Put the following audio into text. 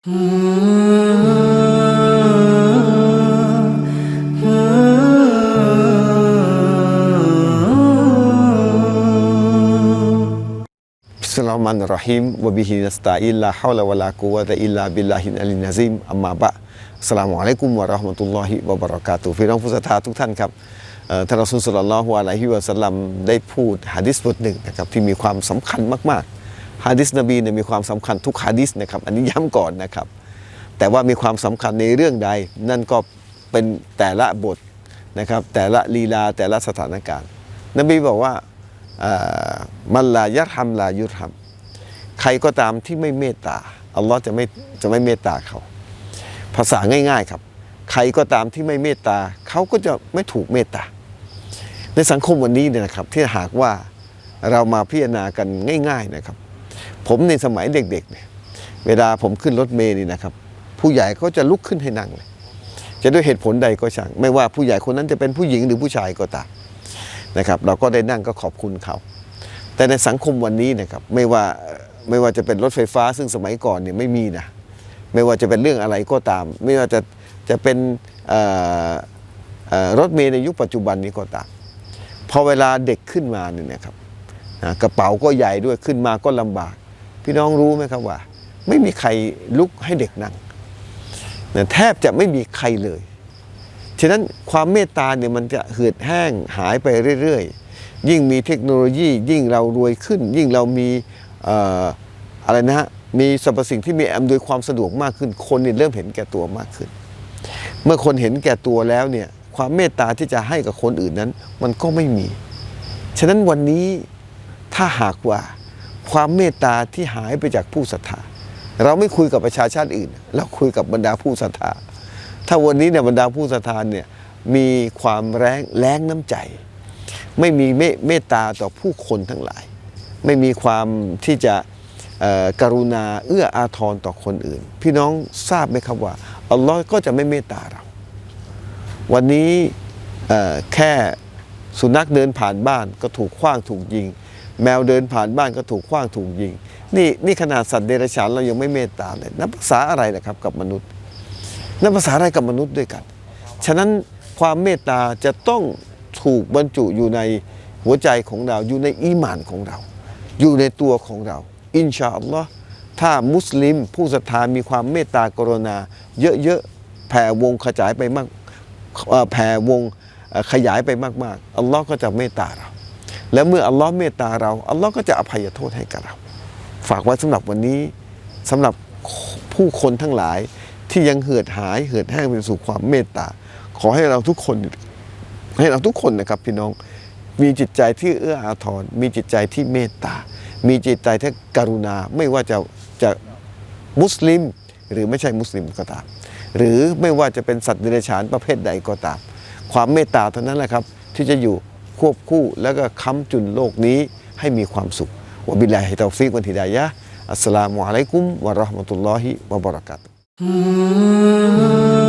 บิสลามันรอฮิมวะบิฮินัสตาอิลลาฮาวลาวะลากุวะตะอิลลาบิลลาฮินอัลินนาซิมอัมมาบะอัสสลามุอะลัยกุมวะเราะห์มะตุลลอฮิวะบะเราะกาตุฮ์พี่น้องผู้ศรัทธาทุกท่านครับเอ่อท่านรอซูลศ็อลลัลลอฮุอะลัยฮิวะสัลลัมได้พูดหะดีษบทหนึ่งนะครับที่มีความสำคัญมากๆ หะดีษนบีเนี่ยมีความสำคัญทุกหะดีษนะครับ อันนี้ย้ำก่อนนะครับ แต่ว่ามีความสำคัญในเรื่องใด นั่นก็เป็นแต่ละบทนะครับ แต่ละลีลาแต่ละสถานการณ์ นบีบอกว่ามันลายัตฮัมลายุตฮัมใครก็ตามที่ไม่เมตตาอัลลอฮ์จะไม่จะไม่เมตตาเขา ภาษาง่าย ๆครับ ใครก็ตามที่ไม่เมตตาเขาก็จะไม่ถูกเมตตาในสังคมวันนี้เนี่ยนะครับที่หากว่าเรามาพิจารณากันง่าย ๆนะครับ ผมในสมัยเด็กๆเนี่ยเวลาผมขึ้นรถเมล์นี่นะครับ ผู้ใหญ่ก็จะลุกขึ้นให้นั่งเลยจะด้วยเหตุผลใดก็ช่าง ไม่ว่าผู้ใหญ่คนนั้นจะเป็นผู้หญิงหรือผู้ชายก็ตามนะครับ เราก็ได้นั่งก็ขอบคุณเขา แต่ในสังคมวันนี้นะครับไม่ว่าไม่ว่าจะเป็นรถไฟฟ้าซึ่งสมัยก่อนเนี่ยไม่มีนะไม่ว่าจะเป็นเรื่องอะไรก็ตาม ไม่ว่าจะจะเป็นรถเมล์ในยุคปัจจุบันนี้ก็ตามพอเวลาเด็กขึ้นมาเนี่ยนะครับกระเป๋าก็ใหญ่ด้วยขึ้นมาก็ลำบาก พี่น้องรู้ไหมครับว่า ไม่มีใครลุกให้เด็กนั่งนะแทบจะไม่มีใครเลย ฉะนั้นความเมตตาเนี่ยมันจะเหือดแห้งหายไปเรื่อยๆ ยิ่งมีเทคโนโลยียิ่งเรารวยขึ้น ยิ่งเรามีอออะไรนะฮะมีสรรพสิ่งที่มีอำนวยความสะดวกมากขึ้น คนเนี่ยเริ่มเห็นแก่ตัวมากขึ้น เมื่อคนเห็นแก่ตัวแล้วเนี่ยความเมตตาที่จะให้กับคนอื่นนั้น มันก็ไม่มี ฉะนั้นวันนี้ถ้าหากว่า ความเมตตาที่หายไปจากผู้ศรัทธาเราไม่คุยกับประชาชาติอื่น เราคุยกับบรรดาผู้ศรัทธาถ้าวันนี้เนี่ยบรรดาผู้ศรัทธาเนี่ยมีความแรงแรงน้ำใจ ไม่มีเมตตาต่อผู้คนทั้งหลาย ไม่มีความที่จะกรุณาเอื้ออาทรต่อคนอื่น พี่น้องทราบไหมครับว่าอัลลอฮ์ก็จะไม่เมตตาเรา วันนี้แค่สุนัขเดินผ่านบ้านก็ถูกขว้างถูกยิง แมวเดินผ่านบ้านก็ถูกขว้างถูกยิง นี่นี่ขนาดสัตว์เดรัจฉานเรายังไม่เมตตาเลยนับภาษาอะไรนะครับกับมนุษย์นับภาษาอะไรกับมนุษย์ด้วยกัน ฉะนั้นความเมตตาจะต้องถูกบรรจุอยู่ในหัวใจของเราอยู่ในอีหมานของเรา อยู่ในตัวของเรา อินชาอัลลอฮ์ถ้ามุสลิมผู้ศรัทธามีความเมตตากรุณา เยอะๆแผ่วงขยายไปมากแผ่วงขยายไปมากๆอัลลอฮ์ก็จะเมตตาเรา และเมื่ออัลลอฮ์เมตตาเราอัลลอฮ์ก็จะอภัยโทษให้กับเรา ฝากไว้สำหรับวันนี้สำหรับผู้คนทั้งหลายที่ยังเหือดหายเหือดแห้งไปสู่ความเมตตา ขอให้เราทุกคนให้เราทุกคนนะครับพี่น้องมีจิตใจที่เอื้ออาทร มีจิตใจที่เมตตา มีจิตใจที่กรุณาไม่ว่าจะจะมุสลิม หรือไม่ใช่มุสลิมก็ตาม หรือไม่ว่าจะเป็นสัตว์เดรัจฉานประเภทใดก็ตาม ความเมตตาเท่านั้นแหละครับ ที่จะอยู่ ควบคู่แล้วก็ค้ำจุนโลกนี้ให้มีความสุขวบิลลาฮิตาฟิกวันทิดายะอัสสลามุอะลัยกุมวะราะห์มะตุลลอฮิวะบะเราะกาตุฮ์